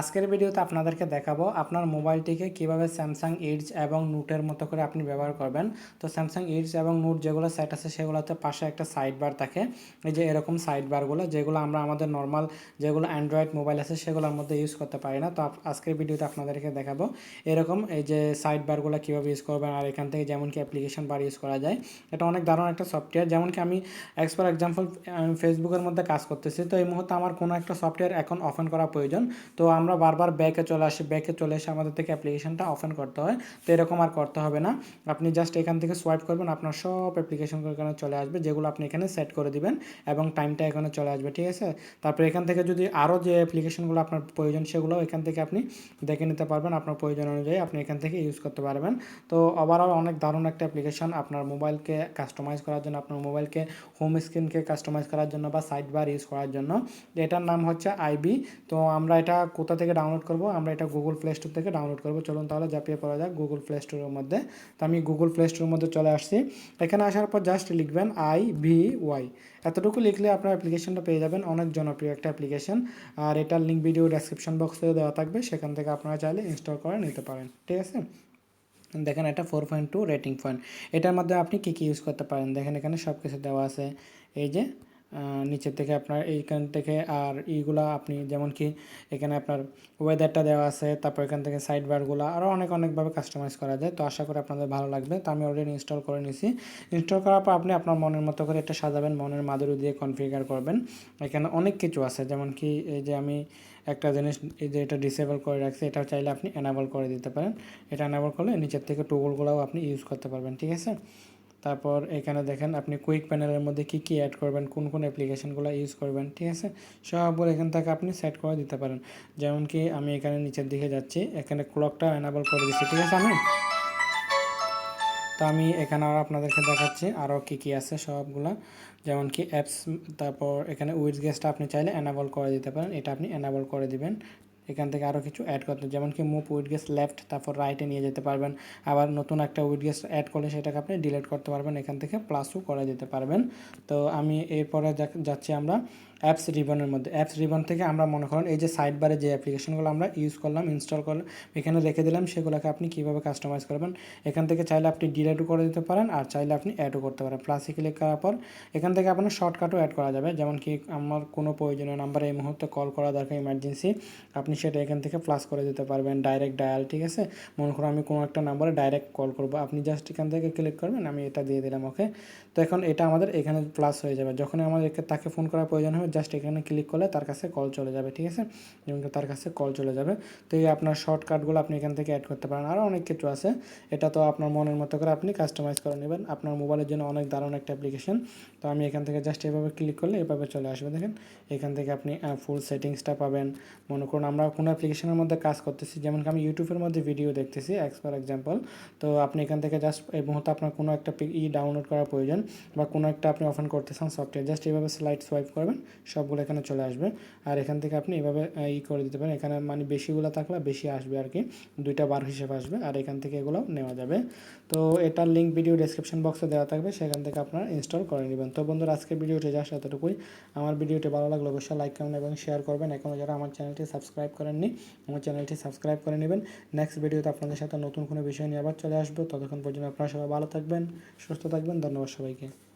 আজকের ভিডিওতে আপনাদেরকে দেখাবো আপনার মোবাইলটিকে কীভাবে স্যামসাং এইটস এবং নোটের মতো করে আপনি ব্যবহার করবেন। তো স্যামসাং এইটস এবং নোট যেগুলো সেট আছে সেগুলোতে পাশে একটা সাইড বার থাকে। এই যে এরকম সাইড বারগুলো যেগুলো আমরা আমাদের নর্মাল যেগুলো অ্যান্ড্রয়েড মোবাইল আছে সেগুলোর মধ্যে ইউজ করতে পারি না। তো আজকের ভিডিওতে আপনাদেরকে দেখাবো এরকম এই যে সাইড বারগুলো কীভাবে ইউজ করবেন আর এখান থেকে যেমন কি অ্যাপ্লিকেশন বার ইউজ করা যায়। এটা অনেক দারুণ একটা সফটওয়্যার যেমন কি আমি এক্স ফর এক্সাম্পল আমি ফেসবুকের মধ্যে কাজ করতেছি। তো এই মুহূর্তে আমার কোনো একটা সফটওয়্যার এখন ওপেন করা প্রয়োজন। তো আমরা বারবার ব্যাকে চলে আসি ব্যাকে চলে এসে আমাদের থেকে অ্যাপ্লিকেশনটা ওপেন করতে হয়। তো এরকম আর করতে হবে না। আপনি জাস্ট এখান থেকে সোয়াইপ করবেন, আপনার সব অ্যাপ্লিকেশনগুলো এখানে চলে আসবে, যেগুলো আপনি এখানে সেট করে দিবেন এবং টাইমটা এখানে চলে আসবে, ঠিক আছে? তারপর এখান থেকে যদি আরও যে অ্যাপ্লিকেশনগুলো আপনার প্রয়োজন, সেগুলো এখান থেকে আপনি দেখে নিতে পারবেন। আপনার প্রয়োজন অনুযায়ী আপনি এখান থেকে ইউজ করতে পারবেন। তো ওভারঅল অনেক দারুণ একটা অ্যাপ্লিকেশন আপনার মোবাইলকে কাস্টমাইজ করার জন্য, আপনার মোবাইলকে হোম স্ক্রিনকে কাস্টমাইজ করার জন্য বা সাইড বার ইউজ করার জন্য। এটার নাম হচ্ছে আইবি তো আমরা এটা কোথা থেকে ডাউনলোড করব। আমরা এটা গুগল প্লে স্টোর থেকে ডাউনলোড করব। চলুন তাহলে ঝাঁপিয়ে পড়া যাক গুগল প্লে স্টোরের মধ্যে। তো আমি গুগল প্লে স্টোরের মধ্যে চলে আসছি। এখানে আসার পর জাস্ট লিখবেন আই ভি ওয়াই এতটুকু লিখলে আপনার অ্যাপ্লিকেশনটা পেয়ে যাবেন। অনেক জনপ্রিয় একটা অ্যাপ্লিকেশন আর এটার লিঙ্ক ভিডিও ডেসক্রিপশন বক্সে দেওয়া থাকবে। সেখান থেকে আপনারা চাইলে ইনস্টল করে নিতে পারেন। ঠিক আছে? দেখেন এটা four point two rating point এটার মধ্যে আপনি কী কী ইউজ করতে পারেন? দেখেন এখানে সব কিছু দেওয়া আছে। এই যে নিচের থেকে আপনার এইখান থেকে আর এইগুলা আপনি যেমন কি এখানে আপনার ওয়েদারটা দেওয়া আছে, তারপর এখান থেকে সাইড বারগুলো আরও অনেক অনেকভাবে কাস্টমাইজ করা যায়। তো আশা করি আপনাদের ভালো লাগবে। তো আমি অলরেডি ইনস্টল করে নিয়েছি ইনস্টল করার পর আপনি আপনার মনের মতো করে এটা সাজাবেন, মনের মাদুরি দিয়ে কনফিগার করবেন। এখানে অনেক কিছু আছে। যেমন কি এই যে আমি একটা জিনিস, এই যে এটা ডিসেবল করে রাখছি, এটা চাইলে আপনি এনাবল করে দিতে পারেন। এটা এনাবল করলে নিচের থেকে টুগুলগুলোও আপনি ইউজ করতে পারবেন, ঠিক আছে? তারপর এখানে দেখেন আপনি কুইক প্যানেলের মধ্যে কী কী অ্যাড করবেন, কোন কোন অ্যাপ্লিকেশনগুলো ইউজ করবেন, ঠিক আছে? সবগুলো এখান থেকে আপনি সেট করে দিতে পারেন। যেমন কি আমি এখানে নিচের দিকে যাচ্ছি, এখানে ক্লকটা অ্যানাবল করে দিচ্ছি ঠিক আছে আমি? তো আমি এখানে আর আপনাদেরকে দেখাচ্ছি আরও কী কী আছে সবগুলা। যেমন কি অ্যাপস তারপর এখানে উইথ গেস্টটা আপনি চাইলে অ্যানাবল করে দিতে পারেন, এটা আপনি অ্যানাবল করে দিবেন এখান থেকে আরও কিছু অ্যাড করতে যেমন কি মুভ উইড গেস লেফট তারপর রাইটে নিয়ে যেতে পারবেন। আবার নতুন একটা উইড গেস অ্যাড করলে সেটাকে আপনি ডিলিট করতে পারবেন। এখান থেকে প্লাসও করা যেতে পারবেন। তো আমি এরপরে যাচ্ছি আমরা। অ্যাপস রিবনের মধ্যে। অ্যাপস রিবন থেকে আমরা মনে করেন এই যে সাইড বারে যে অ্যাপ্লিকেশনগুলো আমরা ইউজ করলাম ইনস্টল করলাম, এখানে রেখে দিলাম, সেগুলোকে আপনি কীভাবে কাস্টমাইজ করবেন? এখান থেকে চাইলে আপনি ডিলেটও করে দিতে পারেন আর চাইলে আপনি অ্যাডও করতে পারেন। প্লাসে ক্লিক করার পর এখান থেকে আপনার শর্টকাটও অ্যাড করা যাবে। যেমন কি আমার কোনো প্রয়োজনীয় নাম্বারে এই মুহূর্তে কল করা দরকার ইমার্জেন্সি আপনি সেটা এখান থেকে প্লাস করে দিতে পারবেন। ডাইরেক্ট ডায়াল ঠিক আছে? মনে করুন আমি কোনো একটা নাম্বারে ডাইরেক্ট কল করব। আপনি জাস্ট এখান থেকে ক্লিক করবেন, আমি এটা দিয়ে দিলাম ওকে তো এখন এটা আমাদের এখানে প্লাস হয়ে যাবে। যখন আমাদের তাকে ফোন করার প্রয়োজন হবে জাস্ট এখানে ক্লিক করলে তার কাছে কল চলে যাবে, ঠিক আছে? কি তার কাছে কল চলে যাবে। তো এই আপনার শর্টকাটগুলো আপনি এখান থেকে অ্যাড করতে পারেন। আরও অনেক কিছু আছে। এটা তো আপনার মনের মতো করে আপনি কাস্টমাইজ করে নেবেন। আপনার মোবাইলের জন্য অনেক দারুণ একটা অ্যাপ্লিকেশন তো আমি এখান থেকে জাস্ট এভাবে ক্লিক করলে এভাবে চলে আসবে, দেখেন? এখান থেকে আপনি ফুল সেটিংসটা পাবেন। মনে করুন আমরা কোনো অ্যাপ্লিকেশনের মধ্যে কাজ করতেছি। যেমন আমি ইউটিউবের মধ্যে ভিডিও দেখতেছি এক্স ফর এক্সাম্পল তো আপনি এখান থেকে জাস্ট এই মুহূর্তে আপনার কোনো একটা ই ডাউনলোড করা প্রয়োজন বা কোনো একটা আপনি অফেন করতে চান সফটওয়্যার জাস্ট এইভাবে স্লাইড সোয়াইপ করবেন। সবগুলো এখানে চলে আসবে। আর এখান থেকে আপনি এভাবে ই করে দিতে পারেন। এখানে মানে বেশিগুলো থাকলে বেশি আসবে আর কি। দুইটা বার হিসেবে আসবে আর এখান থেকে এগুলো নেওয়া যাবে। তো এটার লিঙ্ক ভিডিও ডেসক্রিপশন বক্সে দেওয়া থাকবে। সেখান থেকে আপনারা ইনস্টল করে নেবেন। তো বন্ধুরা, আজকের ভিডিওটি জাস্ট এতটুকুই। আমার ভিডিওটি ভালো লাগলে অবশ্যই লাইক কমেন্ট এবং শেয়ার করবেন। এখনও যারা আমার চ্যানেলটি সাবস্ক্রাইব করেননি, আমার চ্যানেলটি সাবস্ক্রাইব করে নেবেন। নেক্সট ভিডিওতে আপনাদের সাথে নতুন কোনো বিষয় নিয়ে আবার চলে আসব। ততক্ষণ পর্যন্ত আপনারা সবাই ভালো থাকবেন, সুস্থ থাকবেন। ধন্যবাদ সবাইকে।